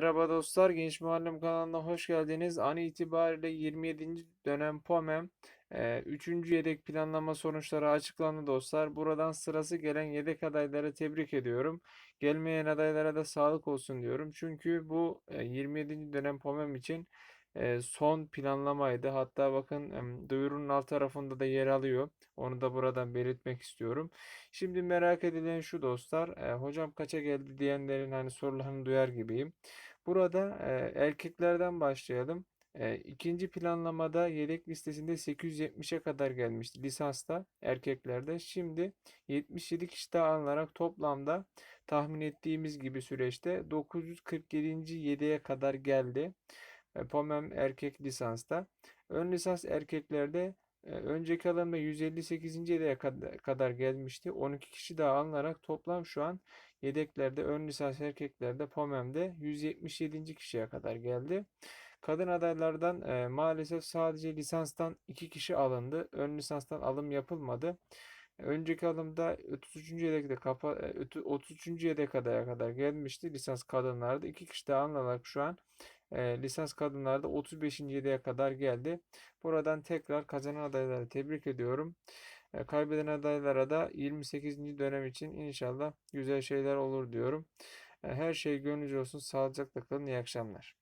Merhaba dostlar, Genç Muharrem kanalına hoş geldiniz. An itibariyle 27. dönem POMEM 3. yedek planlama sonuçları açıklandı dostlar. Buradan sırası gelen yedek adayları tebrik ediyorum. Gelmeyen adaylara da sağlık olsun diyorum. Çünkü bu e, 27. dönem POMEM için e, son planlamaydı. Hatta bakın duyurunun alt tarafında da yer alıyor. Onu da buradan belirtmek istiyorum. Şimdi merak edilen şu dostlar, e, hocam kaça geldi diyenlerin hani sorularını duyar gibiyim. Burada e, erkeklerden başlayalım. E, ikinci planlamada yedek listesinde 870'e kadar gelmişti lisansta erkeklerde. Şimdi 77 kişi daha alınarak toplamda tahmin ettiğimiz gibi süreçte 947. yedeğe kadar geldi. E, POMEM erkek lisansta. Ön lisans erkeklerde önceki alımda 158. yedeğe kad- kadar gelmişti. 12 kişi daha alınarak toplam şu an yedeklerde ön lisans erkeklerde POMEM'de 177. kişiye kadar geldi. Kadın adaylardan e, maalesef sadece lisanstan 2 kişi alındı. Ön lisanstan alım yapılmadı. Önceki alımda 33. yedekte kapa, e, ötü- 33. yedek adaya kadar gelmişti lisans kadınlarda. 2 kişi daha alınarak şu an e, lisans kadınlarda 35. yedeğe kadar geldi. Buradan tekrar kazanan adayları tebrik ediyorum. E, kaybeden adaylara da 28. dönem için inşallah güzel şeyler olur diyorum. E, her şey gönlünüzce olsun. Sağlıcakla kalın. İyi akşamlar.